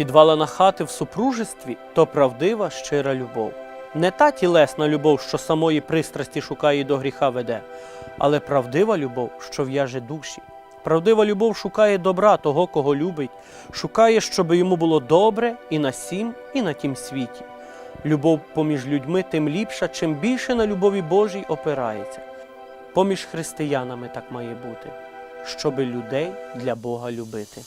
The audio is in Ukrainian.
Підвалена хати в супружестві то правдива щира любов. Не та тілесна любов, що самої пристрасті шукає і до гріха веде, але правдива любов, що в'яже душі. Правдива любов шукає добра того, кого любить, шукає, щоб йому було добре і на сім, і на тім світі. Любов поміж людьми тим ліпша, чим більше на любові Божій опирається. Поміж християнами так має бути, щоби людей для Бога любити.